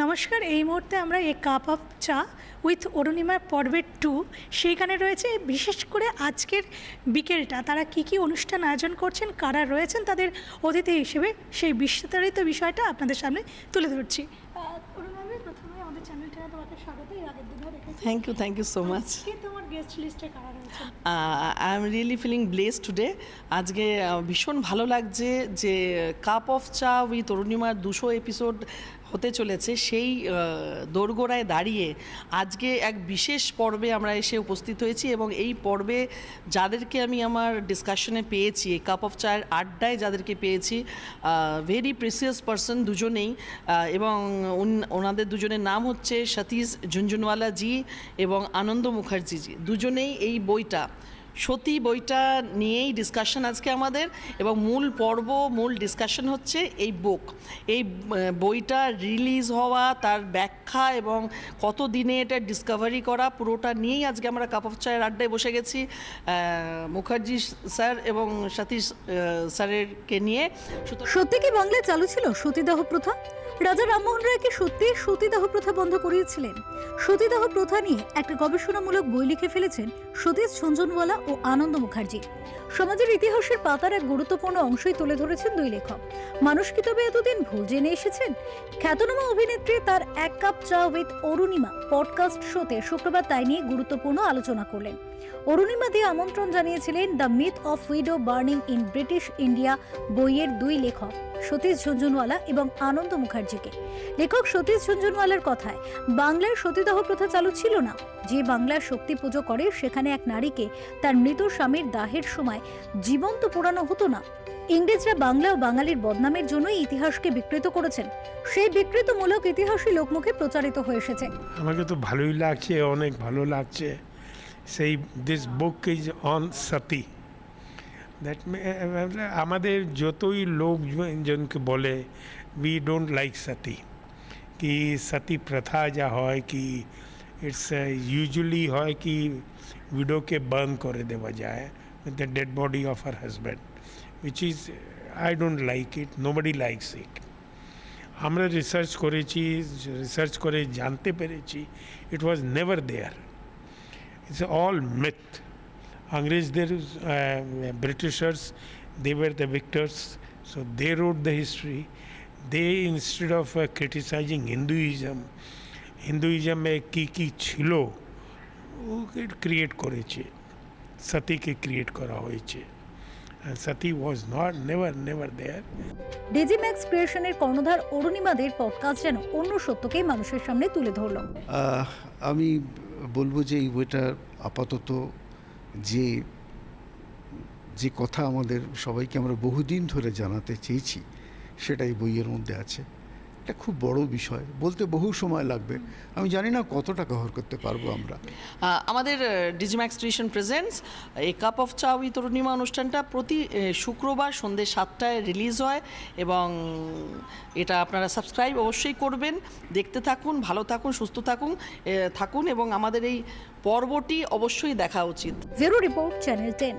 নমস্কার এই মুহূর্তে আমরা a cup of cha with অরুণিমার পর্বের টু সেইখানে রয়েছে। বিশেষ করে আজকের বিকেলটা তারা কি কি অনুষ্ঠান আয়োজন করছেন কারা রয়েছেন তাদের অতিথি হিসেবে সেই বিস্তারিত বিষয়টা আপনাদের সামনে তুলে ধরছি। Thank you, thank you so much. তোমার গেস্ট লিস্টে কারা রয়েছে I am really feeling bless today আজকে ভীষণ ভালো লাগছে যে কাপ অফ চা উইথ অরুণিমার দুশো এপিসোড হতে চলেছে, সেই দোরগোড়ায় দাঁড়িয়ে আজকে এক বিশেষ পর্বে আমরা এসে উপস্থিত হয়েছি এবং এই পর্বে যাদেরকে আমি আমার ডিসকাশনে পেয়েছি কাপ অফ চায়ের আড্ডায় যাদেরকে পেয়েছি ভেরি প্রিসিয়াস পারসন দুজনেই এবং ওনাদের দুজনের নাম হচ্ছে সতীশ ঝুনঝুনওয়ালা জি এবং আনন্দ মুখার্জি জি দুজনেই এই বইটা সতী বইটা নিয়েই ডিসকাশন আজকে আমাদের এবং মূল পর্ব, মূল ডিসকাশন হচ্ছে এই বুক এই বইটা রিলিজ হওয়া, তার ব্যাখ্যা এবং কত দিনে এটা ডিসকভারি করা, পুরোটা নিয়েই আজকে আমরা কাপ অফ চায়ের আড্ডায় বসে গেছি মুখার্জি স্যার এবং সতীশ স্যারেরকে নিয়ে। সত্যি কি বাংলায় চালু ছিল সতীদাহ প্রথা? রাজা রামমোহন রায় কি সত্যি সতীদাহ প্রথা বন্ধ করিয়েছিলেন। সতীদাহ প্রথা নিয়ে একটা গবেষণামূলক বই লিখে ফেলেছেন সতীশ ঝঞ্ঝনওয়ালা ও আনন্দ মুখার্জি। সমাজের ইতিহাসের পাতার এক গুরুত্বপূর্ণ অংশই তুলে ধরেছেন দুই লেখক। মানুষ কি তবে এতদিন ভুল জেনে এসেছেন? খ্যাতনামা অভিনেত্রী তার এক কাপ চা উইথ অরুণিমা পডকাস্ট শোতে শুক্রবার তাই নিয়ে গুরুত্বপূর্ণ আলোচনা করলেন। অরুণিমা দিয়ে আমন্ত্রণ জানিয়েছিলেন the myth of widow burning in British India বইয়ের দুই লেখক, সতীশ ঝুনঝুনওয়ালা এবং আনন্দ মুখার্জিকে। লেখক সতীশ ঝুনঝুনওয়ালার কথায়, বাংলার সতীদাহ প্রথা চালু ছিল না। যে বাংলার শক্তি পুজো করে, সেখানে এক নারীকে তার মৃত স্বামীর দাহের সময় জীবন্ত পোড়ানো হতো না। ইংরেজরা বাংলা ও বাঙালির বদনামের জন্যই ইতিহাসকে বিকৃত করেছেন। সেই বিকৃতমূলক ইতিহাসই লোকমুখে প্রচারিত হয়ে এসেছে। আমাকে তো ভালোই লাগছে, অনেক ভালো লাগছে। সেই this book is on Sati that আমাদের যতই লোকজনকে বলে উই ডোন্ট লাইক সতী কি সতী প্রথা যা হয়, কি ইটস ইউজুয়ালি হয় কি উইডোকে বার্ন করে দেওয়া যায়। With the dead body of her husband which is I don't like it nobody likes it আমরা রিসার্চ করেছি রিসার্চ করে জানতে পেরেছি it was never there it's all myth আংরেজদের Britishers they were the victors so they wrote the history they instead of criticising Hinduism হিন্দুইজমে কী কী ছিল okay create করেছে সতীকে ক্রিয়েট করা হয়েছে। Sati was not never never there Digimax ক্রিয়েশনের কর্ণধার অরুণিমাদের podcast যেন অন্য সত্যকেই মানুষের সামনে তুলে ধরল। আহ, আমি বলব যে এই বইটা আপাতত যে যে কথা আমাদের সবাইকে আমরা বহুদিন ধরে জানাতে চেয়েছি সেটাই বইয়ের মধ্যে আছে। এটা খুব বড় বিষয়। বলতে বহু সময় লাগবে। আমি জানি না কতটা কভার করতে পারব আমরা। আমাদের ডিজিম্যাক্স টিউশন প্রেজেন্টস এই cup of cha with Arunima অনুষ্ঠানটা প্রতি শুক্রবার সন্ধ্যে সাতটায় রিলিজ হয় এবং এটা আপনারা সাবস্ক্রাইব অবশ্যই করবেন। দেখতে থাকুন ভালো থাকুন সুস্থ থাকুন থাকুন এবং আমাদের এই পর্বটি অবশ্যই দেখা উচিত। Bureau report channel ten